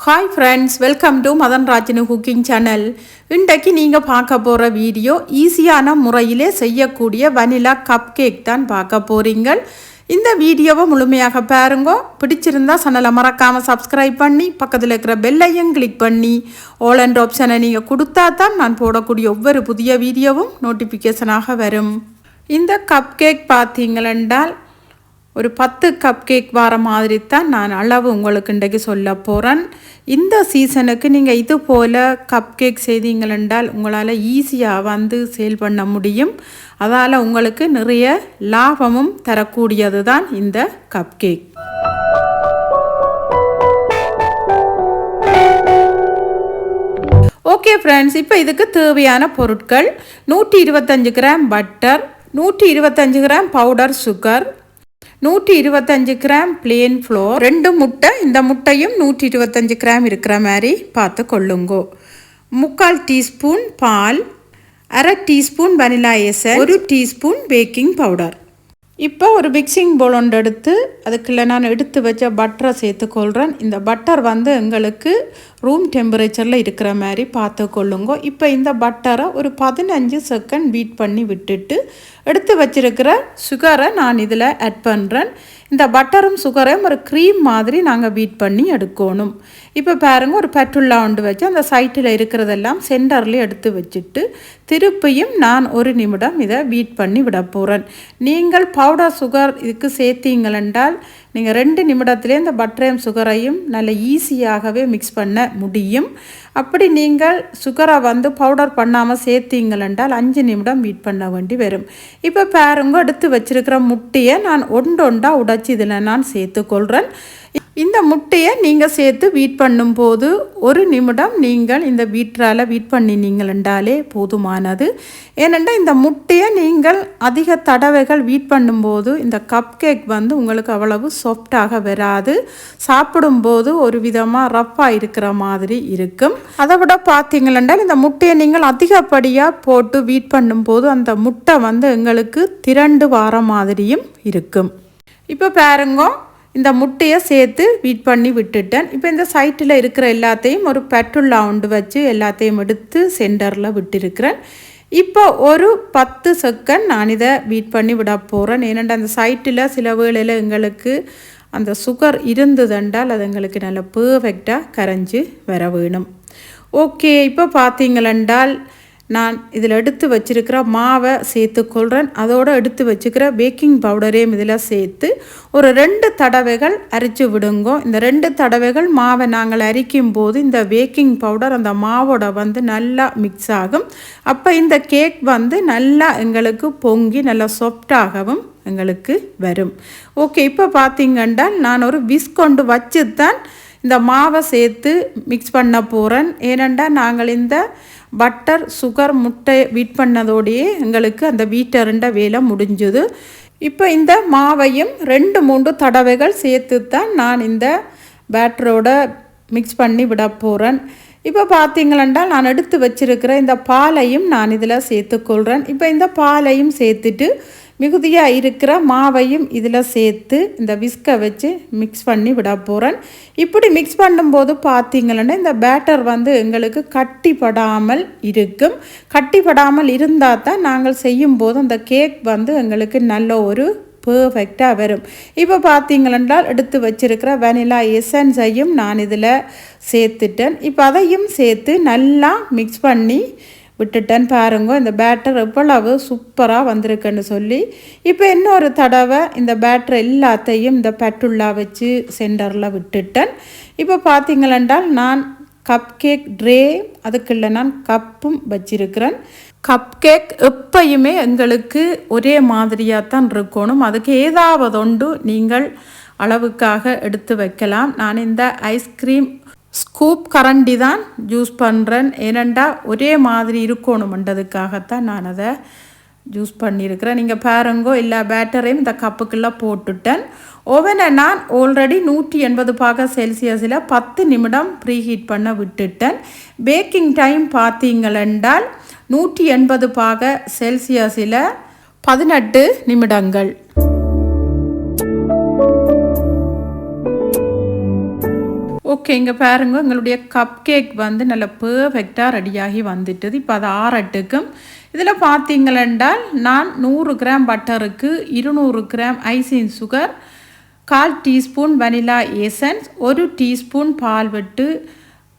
Hi friends welcome to Madhan ராஜினு cooking channel இன்றைக்கு நீங்கள் பார்க்க போகிற வீடியோ ஈஸியான முறையிலே செய்யக்கூடிய வனிலா கப் கேக் தான் பார்க்க போகிறீங்க இந்த வீடியோவை முழுமையாக பாருங்க. பிடிச்சிருந்தா சேனலை மறக்காமல் சப்ஸ்கிரைப் பண்ணி பக்கத்தில் இருக்கிற பெல்லையும் கிளிக் பண்ணி ஆல் அண்ட் ஆப்ஷனை நீங்கள் கொடுத்தா தான் நான் போடக்கூடிய ஒவ்வொரு புதிய வீடியோவும் நோட்டிஃபிகேஷனாக வரும். இந்த கப் கேக் பார்த்தீங்களென்றால் ஒரு பத்து கப் கேக் வர மாதிரி தான் நான் அளவு உங்களுக்கு இன்றைக்கு சொல்ல போகிறேன் இந்த சீசனுக்கு நீங்கள் இது போல் கப் கேக் செய்தீங்களென்றால் உங்களால் ஈஸியாக வந்து சேல் பண்ண முடியும். அதால் உங்களுக்கு நிறைய லாபமும் தரக்கூடியது தான் இந்த கப் கேக் ஓகே ஃப்ரெண்ட்ஸ் இப்போ இதுக்கு தேவையான பொருட்கள் நூற்றி இருபத்தஞ்சு கிராம் பட்டர் நூற்றி இருபத்தஞ்சு கிராம் பவுடர் சுகர் நூற்றி இருபத்தஞ்சு கிராம் பிளேன் ஃப்ளோர் ரெண்டு முட்டை. இந்த முட்டையும் நூற்றி இருபத்தஞ்சு கிராம் இருக்கிற மாதிரி பார்த்து கொள்ளுங்கோ. முக்கால் டீஸ்பூன் பால் அரை டீஸ்பூன் வனிலா எசன் ஒரு டீஸ்பூன் பேக்கிங் பவுடர் இப்போ ஒரு மிக்சிங் போல் ஒன்று எடுத்து அதுக்குள்ள நான் எடுத்து வச்ச பட்டரை சேர்த்துக்கொள்கிறேன் இந்த பட்டர் வந்து எங்களுக்கு ரூம் டெம்பரேச்சரில் இருக்கிற மாதிரி பார்த்துக்கொள்ளுங்க. இப்போ இந்த பட்டரை ஒரு பதினஞ்சு செகண்ட் பீட் பண்ணி விட்டுட்டு எடுத்து வச்சிருக்கிற சுகரை நான் இதில் ஆட் பண்ணுறேன் இந்த பட்டரும் சுகரையும் ஒரு க்ரீம் மாதிரி நாங்கள் பீட் பண்ணி எடுக்கணும். இப்போ பாருங்கள் ஒரு பெட்ருல்லா ஒன்று வச்சு அந்த சைட்டில் இருக்கிறதெல்லாம் சென்டரில் எடுத்து வச்சுட்டு திருப்பியும் நான் ஒரு நிமிடம் இதை பீட் பண்ணி விட போகிறேன் நீங்கள் பவுடர் சுகர் இதுக்கு சேர்த்தீங்களென்றால் நீங்கள் ரெண்டு நிமிடத்திலே இந்த பட்டரையும் சுகரையும் நல்ல ஈஸியாகவே மிக்ஸ் பண்ண முடியும். அப்படி நீங்கள் சுகரை வந்து பவுடர் பண்ணாமல் சேர்த்தீங்களென்றால் அஞ்சு நிமிடம் பீட் பண்ண வேண்டி வரும். இப்போ பாருங்க எடுத்து வச்சிருக்கிற முட்டையை நான் ஒண்டொண்டா வச்சு இதில் நான் சேர்த்துக்கொள்கிறேன் இந்த முட்டையை நீங்கள் சேர்த்து வீட் பண்ணும்போது ஒரு நிமிடம் நீங்கள் இந்த வீட்டால் வீட் பண்ணினீங்களென்றாலே போதுமானது. ஏனென்றால் இந்த முட்டையை நீங்கள் அதிக தடவைகள் வீட் பண்ணும்போது இந்த கப் கேக் வந்து உங்களுக்கு அவ்வளவு சாஃப்டாக வராது. சாப்பிடும்போது ஒரு விதமாக ரஃப்பாக இருக்கிற மாதிரி இருக்கும். அதை விட பார்த்தீங்களென்றால் இந்த முட்டையை நீங்கள் அதிகப்படியாக போட்டு வீட் பண்ணும்போது அந்த முட்டை வந்து எங்களுக்கு திரண்டு வார மாதிரியும் இருக்கும். இப்போ பாருங்க இந்த முட்டையை சேர்த்து வீட் பண்ணி விட்டுட்டேன். இப்போ இந்த சைட்டில் இருக்கிற எல்லாத்தையும் ஒரு பெட்ரோல் உண்டு வச்சு எல்லாத்தையும் எடுத்து சென்டரில் விட்டுருக்கிறேன். இப்போ ஒரு பத்து செகண்ட் நான் இதை வீட் பண்ணி விட போகிறேன் ஏனென்றால் அந்த சைட்டில் சில வேளையில் எங்களுக்கு அந்த சுகர் இருந்ததுண்டால் அது எங்களுக்கு நல்லா பர்ஃபெக்டாக கரைஞ்சி வர வேணும். ஓகே இப்போ பார்த்தீங்களென்றால் நான் இதில் எடுத்து வச்சிருக்கிற மாவை சேர்த்துக்கொள்கிறேன் அதோடு எடுத்து வச்சுக்கிற பேக்கிங் பவுடரையும் இதில் சேர்த்து ஒரு ரெண்டு தடவைகள் அரைச்சி விடுங்கோ. இந்த ரெண்டு தடவைகள் மாவை நாங்கள் அரிக்கும் போது இந்த பேக்கிங் பவுடர் அந்த மாவோட வந்து நல்லா மிக்ஸ் ஆகும். அப்போ இந்த கேக் வந்து நல்லா எங்களுக்கு பொங்கி நல்லா சாஃப்டாகவும் எங்களுக்கு வரும். ஓகே இப்போ பார்த்தீங்கன்னா நான் ஒரு விஸ் கொண்டு வச்சு தான் இந்த மாவை சேர்த்து மிக்ஸ் பண்ண போகிறேன் ஏனெண்டா நாங்கள் இந்த பட்டர் சுகர் முட்டை வீட் பண்ணதோடையே எங்களுக்கு அந்த வீட்டருண்ட வேலை முடிஞ்சுது. இப்போ இந்த மாவையும் ரெண்டு மூன்று தடவைகள் சேர்த்து தான் நான் இந்த பேட்டரோட மிக்ஸ் பண்ணி விட போகிறேன் இப்போ பார்த்தீங்களா நான் எடுத்து வச்சிருக்கிற இந்த பாலையும் நான் இதில் சேர்த்துக்கொள்கிறேன் இப்போ இந்த பாலையும் சேர்த்துட்டு மிகுதியாக இருக்கிற மாவையும் இதில் சேர்த்து இந்த விஸ்கை வச்சு மிக்ஸ் பண்ணி விட போகிறேன் இப்படி மிக்ஸ் பண்ணும்போது பார்த்தீங்கன்னா இந்த பேட்டர் வந்து எங்களுக்கு கட்டிப்படாமல் இருக்கும். கட்டிப்படாமல் இருந்தால் தான் நாங்கள் செய்யும்போது அந்த கேக் வந்து எங்களுக்கு நல்ல ஒரு பர்ஃபெக்டாக வரும். இப்போ பார்த்தீங்களென்றால் எடுத்து வச்சிருக்கிற வெனிலா எசன்ஸையும் நான் இதில் சேர்த்துட்டேன். இப்போ அதையும் சேர்த்து நல்லா மிக்ஸ் பண்ணி விட்டுட்டேன் பாருங்க. இந்த பேட்டர் எவ்வளவு சூப்பராக வந்திருக்குன்னு சொல்லி இப்போ இன்னொரு தடவை இந்த பேட்டர் எல்லாத்தையும் இந்த பெட்டுள்ளா வச்சு சென்டரில் விட்டுட்டேன். இப்போ பார்த்தீங்களென்றால் நான் கப் கேக் ட்ரே அதுக்குள்ள நான் கப்பும் வச்சிருக்கிறேன். கப் கேக் எப்பயுமே எங்களுக்கு ஒரே மாதிரியாக தான் இருக்கணும். அதுக்கு ஏதாவது ஒன்று நீங்கள் அளவுக்காக எடுத்து வைக்கலாம். நான் இந்த ஐஸ்கிரீம் ஸ்கூப் கரண்டி தான் யூஸ் பண்ணுறேன் ஏனண்டா ஒரே மாதிரி இருக்கணுமன்றதுக்காகத்தான் நான் அதை ஜூஸ் பண்ணியிருக்கிறேன். நீங்கள் பாருங்கோ எல்லா பேட்டரையும் இந்த கப்புக்குள்ளே போட்டுட்டேன். ஓவனை நான் ஆல்ரெடி நூற்றி எண்பது பாக செல்சியஸில் பத்து நிமிடம் ப்ரீ ஹீட் பண்ண விட்டுட்டேன். பேக்கிங் டைம் பார்த்தீங்களென்றால் நூற்றி எண்பது பாக செல்சியஸில் பதினெட்டு நிமிடங்கள். ஓகே இங்கே பாருங்க. எங்களுடைய கப் கேக் வந்து நல்ல பர்ஃபெக்டாக ரெடியாகி வந்துட்டது. இப்போ அது ஆறட்டுக்கும். இதில் பார்த்தீங்களென்றால் நான் நூறு கிராம் பட்டருக்கு இருநூறு கிராம் ஐசின் சுகர் கால் டீஸ்பூன் வனிலா ஏசன்ஸ் ஒரு டீஸ்பூன் பால் விட்டு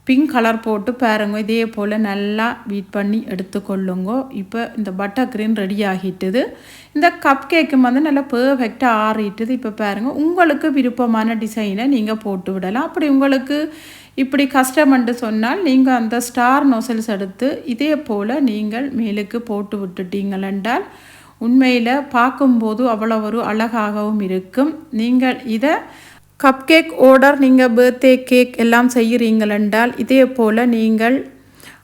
பிங்க் கலர் போட்டு பாருங்க. இதே போல் நல்லா பீட் பண்ணி எடுத்துக்கொள்ளுங்க. இப்போ இந்த பட்டர் க்ரீன் ரெடி ஆகிட்டுது. இந்த கப் கேக்கு வந்து நல்லா பர்ஃபெக்டாக ஆறிட்டுது. இப்போ பாருங்கள் உங்களுக்கு விருப்பமான டிசைனை நீங்கள் போட்டு விடலாம். அப்படி உங்களுக்கு இப்படி கஷ்டம்னு சொன்னால் நீங்கள் அந்த ஸ்டார் நோசல்ஸ் எடுத்து இதே போல் நீங்கள் மேலுக்கு போட்டு விட்டுட்டீங்களென்றால் உண்மையில் பார்க்கும்போது அவ்வளோ ஒரு அழகாகவும் இருக்கும். நீங்கள் இதை கப் கேக் ஆர்டர் நீங்கள் பர்த்டே கேக் எல்லாம் செய்கிறீங்களென்றால் இதே போல் நீங்கள்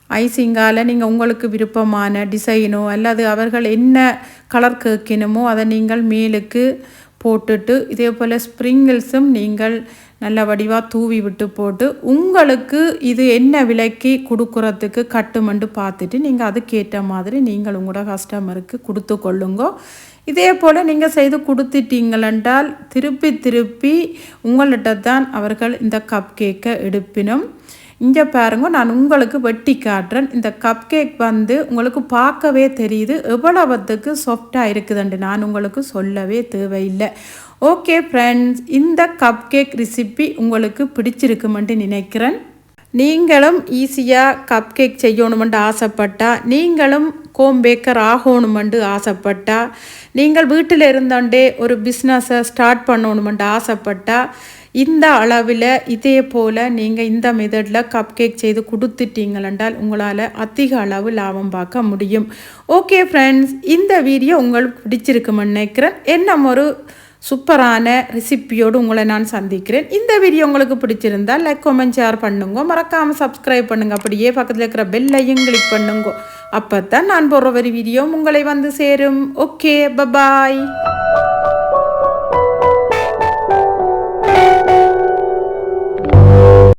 ஐசிங்கால் நீங்கள் உங்களுக்கு விருப்பமான டிசைனோ அல்லது அவர்கள் என்ன கலர் கேட்கணுமோ அதை நீங்கள் மேலுக்கு போட்டுட்டு இதே போல் ஸ்ப்ரிங்கிள்ஸும் நீங்கள் நல்ல வடிவாக தூவி விட்டு போட்டு உங்களுக்கு இது என்ன விலைக்கு கொடுக்குறதுக்கு கட்டுமண்டு பார்த்துட்டு நீங்கள் அதுக்கேற்ற மாதிரி நீங்கள் உங்களோட கஸ்டமருக்கு கொடுத்து கொள்ளுங்க. இதே போல் நீங்கள் செய்து கொடுத்துட்டீங்களென்றால் திருப்பி திருப்பி உங்கள்கிட்ட தான் அவர்கள் இந்த கப் கேக்கை எடுப்பினும் இங்கே பாருங்க நான் உங்களுக்கு வெட்டி காட்டுறேன். இந்த கப் கேக் வந்து உங்களுக்கு பார்க்கவே தெரியுது. எவ்வளவுத்துக்கு சாஃப்டாக இருக்குதுன்ட்டு நான் உங்களுக்கு சொல்லவே தேவையில்லை. ஓகே ஃப்ரெண்ட்ஸ் இந்த கப் கேக் ரெசிபி உங்களுக்கு பிடிச்சிருக்குமென்ட்டு நினைக்கிறேன். நீங்களும் ஈஸியாக கப் கேக் செய்யணுமென்று ஆசைப்பட்டா நீங்களும் கோம் பேக்கர் ஆகணுமென்று ஆசைப்பட்டா நீங்கள் வீட்டில் இருந்தோண்டே ஒரு பிஸ்னஸை ஸ்டார்ட் பண்ணணுமெண்டு ஆசைப்பட்டா இந்த அளவில் இதே போல் நீங்கள் இந்த மெதடில் கப் கேக் செய்து கொடுத்துட்டீங்களென்றால் உங்களால் அதிக அளவு லாபம் பார்க்க முடியும். ஓகே ஃப்ரெண்ட்ஸ் இந்த வீடியோ உங்களுக்கு பிடிச்சிருக்குமென்னு நினைக்கிறேன். என்ன ஒரு சூப்பரான ரெசிப்பியோடு உங்களை நான் சந்திக்கிறேன். இந்த வீடியோ உங்களுக்கு பிடிச்சிருந்தால் லைக் கமெண்ட் ஷேர் பண்ணுங்க. மறக்காமல் சப்ஸ்கிரைப் பண்ணுங்க. அப்படியே பக்கத்தில் இருக்கிற பெல்லையும் கிளிக் பண்ணுங்க. அப்போ தான் நான் போடுற ஒரு வீடியோ உங்களை வந்து சேரும். Okay bye bye